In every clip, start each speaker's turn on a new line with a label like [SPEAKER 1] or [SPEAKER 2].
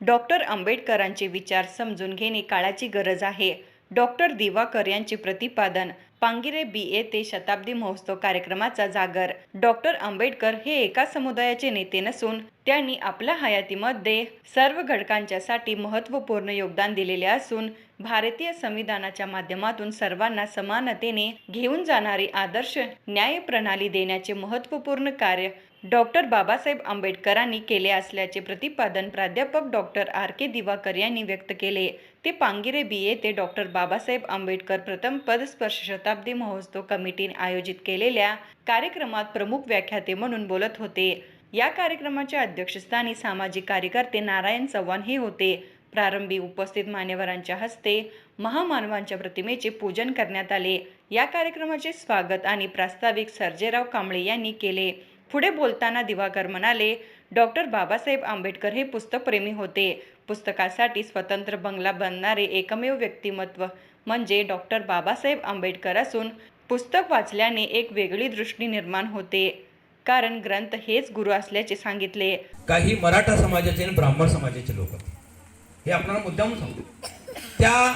[SPEAKER 1] Doctor आंबेडकरांचे विचार समजून घेणे काळाची गरज आहे. डॉक्टर दिवाकर यांचे प्रतिपादन पांगिरे बी ए ते शताब्दी महोत्सव कार्यक्रमाचा जागर. डॉक्टर आंबेडकर हे एका समुदायाचे नेते नसून त्यांनी आपल्या हयातीमध्ये सर्व घटकांच्यासाठी महत्त्वपूर्ण योगदान दिलेले असून भारतीय संविधानाच्या माध्यमातून सर्वांना समानतेने घेऊन जाणारी आदर्श न्याय प्रणाली देण्याचे महत्त्वपूर्ण कार्य डॉक्टर बाबासाहेब आंबेडकरांनी केले असल्याचे प्रतिपादन प्राध्यापक डॉक्टर आर. के. दिवाकर यांनी व्यक्त केले. ते पांगिरे बी. येथे डॉक्टर बाबासाहेब आंबेडकर प्रथम पदस्पर्श शताब्दी महोत्सव कमिटीने आयोजित केलेल्या कार्यक्रमात प्रमुख व्याख्याते म्हणून बोलत होते. या कार्यक्रमाच्या अध्यक्षस्थानी सामाजिक कार्यकर्ते नारायण चव्हाण हे होते. प्रारंभी उपस्थित मान्यवरांच्या हस्ते महामानवांच्या प्रतिमेचे पूजन करण्यात आले. या कार्यक्रमाचे स्वागत आणि प्रास्ताविक सर्जेराव कांबळे यांनी केले. पुढे बोलताना दिवाकर म्हणाले डॉक्टर बाबासाहेब आंबेडकर हे पुस्तकप्रेमी होते. पुस्तकासाठी स्वतंत्र बंगला बनणारे एकमेव व्यक्तिमत्व म्हणजे डॉक्टर बाबासाहेब आंबेडकर असून पुस्तक वाचल्याने एक वेगळी दृष्टी निर्माण होते. कारण ग्रंथ हेच गुरु असल्याचे सांगितले.
[SPEAKER 2] काही मराठा समाजाचे आणि ब्राह्मण समाजाचे लोक. हे आपल्याला मुद्दाम सांगतो. त्या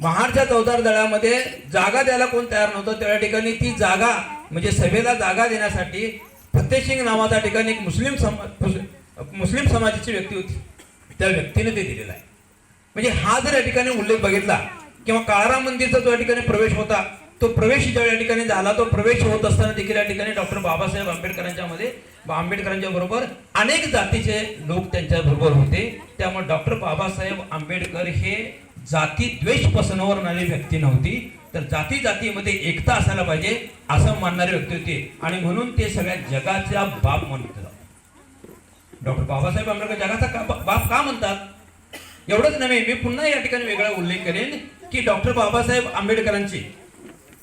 [SPEAKER 2] महाडच्या चौदार दळामध्ये जागा द्यायला कोण तयार नव्हतं त्या ठिकाणी ती जागा म्हणजे सभेला जागा देण्यासाठी फतेसिंग नावाच्या ठिकाणी एक मुस्लिम समा मुस्लिम समाजाची व्यक्ती होती. त्या व्यक्तीने ते दिलेलं आहे. म्हणजे हा जर या ठिकाणी उल्लेख बघितला किंवा काळाराम मंदिरचा जो या ठिकाणी प्रवेश होता तो प्रवेश ज्या या ठिकाणी झाला तो प्रवेश होत असताना देखील या ठिकाणी डॉक्टर बाबासाहेब आंबेडकरांच्या मध्ये आंबेडकरांच्या बरोबर अनेक जातीचे लोक त्यांच्या बरोबर होते. त्यामुळे डॉक्टर बाबासाहेब आंबेडकर हे जाती द्वेष पसरवणारी व्यक्ती नव्हती. तर जाती जातीमध्ये एकता असायला पाहिजे असं मानणारी व्यक्ती होती. आणि म्हणून ते सगळ्या जगाचा बाप म्हणतात डॉक्टर बाबासाहेब आंबेडकर जगाचा का बाप का म्हणतात? एवढंच नव्हे मी पुन्हा या ठिकाणी वेगळा उल्लेख करेन की डॉक्टर बाबासाहेब आंबेडकरांची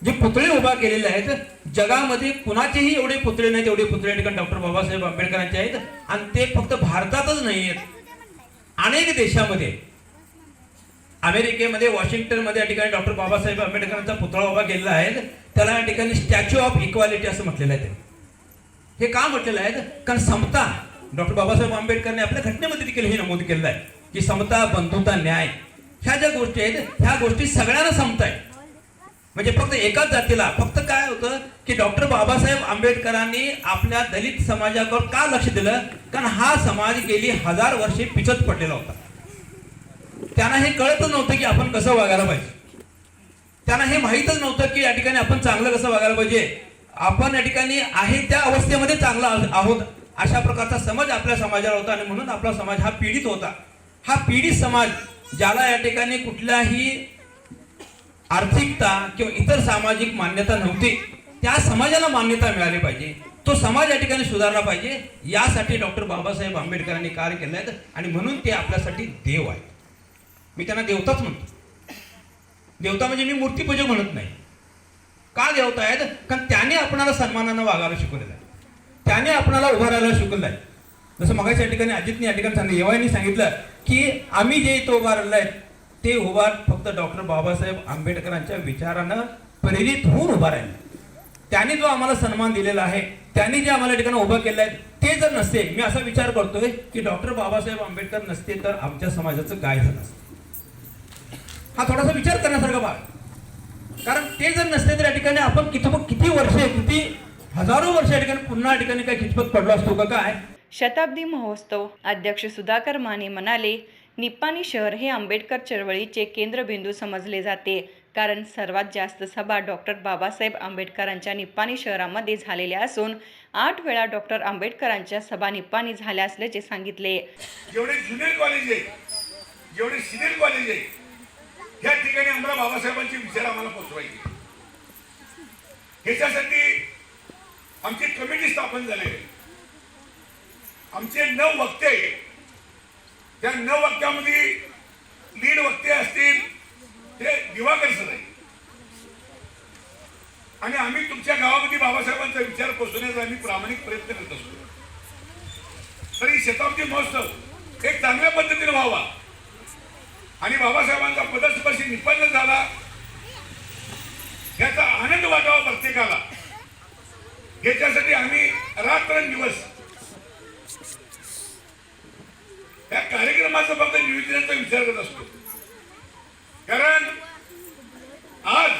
[SPEAKER 2] जे पुतळे उभा केलेले आहेत जगामध्ये कुणाचेही एवढे पुतळे नाहीत एवढे पुतळे ठिकाणी डॉक्टर बाबासाहेब आंबेडकरांचे आहेत आणि ते फक्त भारतातच नाही आहेत. अनेक देशामध्ये अमेरिकेमध्ये वॉशिंग्टनमध्ये या ठिकाणी डॉक्टर बाबासाहेब आंबेडकरांचा पुतळा उभा केलेला आहे. त्याला या ठिकाणी स्टॅच्यू ऑफ इक्वालिटी असं म्हटलेलं आहे ते. हे का म्हटलेलं आहे? कारण समता डॉक्टर बाबासाहेब आंबेडकरने आपल्या घटनेमध्ये देखील हे नमूद केलेलं आहे की समता बंधुता न्याय ह्या ज्या गोष्टी आहेत ह्या गोष्टी सगळ्यांना समता आहे. म्हणजे फक्त एकाच जातीला. फक्त काय होतं की डॉक्टर बाबासाहेब आंबेडकरांनी आपल्या दलित समाजावर का लक्ष दिलं? कारण हा समाज गेली हजार वर्षे पिचत पडलेला होता. त्यांना हे कळतच नव्हतं की आपण कसं वागायला पाहिजे. त्यांना हे माहीतच नव्हतं की या ठिकाणी आपण चांगलं कसं वागायला पाहिजे. आपण या ठिकाणी आहे त्या अवस्थेमध्ये चांगला आहोत. अशा प्रकारचा समज आपल्या समाजाला होता आणि म्हणून आपला समाज हा पीडित होता. हा पीडित समाज ज्याला या ठिकाणी कुठल्याही आर्थिकता किंवा इतर सामाजिक मान्यता नव्हती त्या समाजाला मान्यता मिळाली पाहिजे. तो समाज या ठिकाणी सुधारला पाहिजे. यासाठी डॉक्टर बाबासाहेब आंबेडकरांनी कार्य केलं आहे आणि म्हणून ते आपल्यासाठी देव आहेत. मी त्यांना देवताच म्हणतो. देवता म्हणजे मी मूर्तीपूजक म्हणत नाही. का देवता आहेत? कारण त्याने आपणाला सन्मानानं वागायला शिकवलेलं आहे. त्याने आपणाला उभा राहायला शिकवलं आहे. जसं मगाच्या ठिकाणी अजितने या ठिकाणी सांगितलं येवानी सांगितलं की आम्ही जे इथं उभा राहिलो आहे ते उभार फक्त डॉक्टर बाबासाहेब आंबेडकरांच्या विचारानं प्रेरित होऊन उभा राहिले. त्यांनी जो आम्हाला सन्मान दिलेला आहे त्यांनी जे आम्हाला या ठिकाणी उभं केलं आहे ते जर नसते मी असा विचार करतोय की डॉक्टर बाबासाहेब आंबेडकर नसते तर आमच्या समाजाचं काय झालं असतं? हा थोडासा विचार करण्यासारखा भाग. कारण ते जर नसते तर या ठिकाणी आपण किती किती वर्षे किती हजारो वर्ष या ठिकाणी पुन्हा या ठिकाणी काय खिचपत पडलो असतो का काय?
[SPEAKER 1] शताब्दी महोत्सव. अध्यक्ष सुधाकर माने म्हणाले निप्पाणी शहर हे आंबेडकर चळवळीचे केंद्रबिंदू समजले जाते. कारण सर्वात जास्त सभा डॉक्टर बाबासाहेब आंबेडकरांच्या निप्पाणी शहरामध्ये झालेल्या असून आठ वेळा डॉक्टर आंबेडकरांच्या सभा निप्पाणी झाल्या असल्याचे सांगितले.
[SPEAKER 3] जेवढे ज्युनियर कॉलेज आहे जेवढे सिनियर कॉलेज आहे ह्या ठिकाणी आम्हाला बाबासाहेबांचे विचार आम्हाला पोचवायचे. ह्याच्यासाठी आमची कमिटी स्थापन झालेली आमचे नऊ वक्ते आहे. त्या नऊ वक्त्यामध्ये लीड वक्ते असतील ते दिवाकर सर आहे आणि आम्ही तुमच्या गावामध्ये बाबासाहेबांचा विचार पोचवण्याचा आम्ही प्रामाणिक प्रयत्न करत असतो. तरी शताब्दी महोत्सव एक चांगल्या पद्धतीने व्हावा. आणि बाबासाहेबांचा पदस्पर्शी निपन्न झाला. याचा आनंद वाटावा प्रत्येकाला. याच्यासाठी आम्ही रात्र दिवस फक्त विचार करत असतो. कारण आज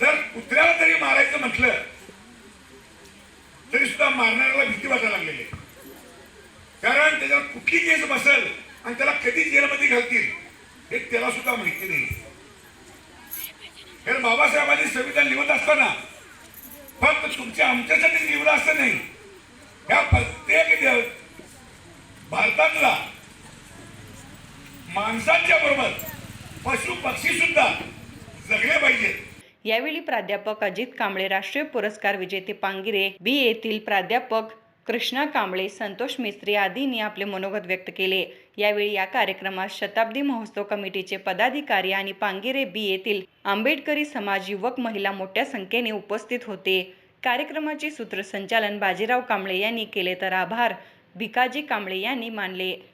[SPEAKER 3] जर कुत्र्याला तरी मारायचं म्हटलं तरी सुद्धा मारणाऱ्याला भीती वाटायला लागलेली आहे. कारण त्याच्यावर कुठली केस बसेल आणि त्याला कधी जेलमध्ये घालतील हे त्याला सुद्धा माहिती नाही. कारण बाबासाहेबांनी संविधान लिहित असताना फक्त तुमच्या आमच्यासाठी लिहिलं असं नाही. पक्षी सुद्धा जगले पाहिजेत.
[SPEAKER 1] यावेळी प्राध्यापक अजित कांबळे राष्ट्रीय पुरस्कार विजेते पांगिरे बी येथील प्राध्यापक कृष्णा कांबळे संतोष मिस्त्री आदींनी आपले मनोगत व्यक्त केले. यावेळी या कार्यक्रमात शताब्दी महोत्सव कमिटीचे पदाधिकारी आणि पांगिरे बी येथील आंबेडकरी समाज युवक महिला मोठ्या संख्येने उपस्थित होते. कार्यक्रमाचे सूत्रसंचालन बाजीराव कांबळे यांनी केले तर आभार. भिकाजी कांबळे यांनी मानले.